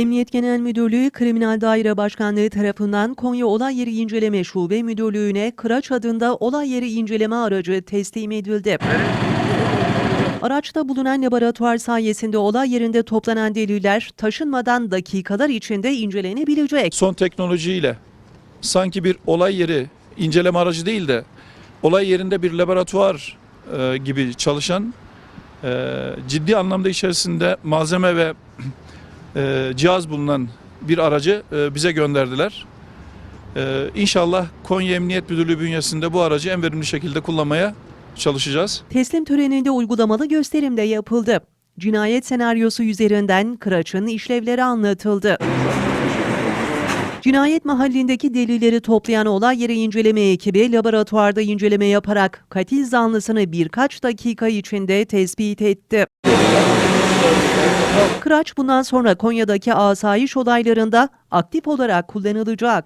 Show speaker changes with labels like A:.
A: Emniyet Genel Müdürlüğü Kriminal Daire Başkanlığı tarafından Konya Olay Yeri İnceleme Şube Müdürlüğü'ne Kıraç adında olay yeri inceleme aracı teslim edildi. Araçta bulunan laboratuvar sayesinde olay yerinde toplanan deliller taşınmadan dakikalar içinde incelenebilecek.
B: son teknolojiyle sanki bir olay yeri inceleme aracı değil de olay yerinde bir laboratuvar e, gibi çalışan e, ciddi anlamda içerisinde malzeme ve e, cihaz bulunan bir aracı e, bize gönderdiler. E, İnşallah Konya Emniyet Müdürlüğü bünyesinde bu aracı en verimli şekilde kullanmaya çalışacağız.
A: Teslim töreninde uygulamalı gösterim de yapıldı. Cinayet senaryosu üzerinden Kıraç'ın işlevleri anlatıldı. Cinayet mahallindeki delilleri toplayan olay yeri inceleme ekibi laboratuvarda inceleme yaparak katil zanlısını birkaç dakika içinde tespit etti. Kıraç bundan sonra Konya'daki asayiş olaylarında aktif olarak kullanılacak.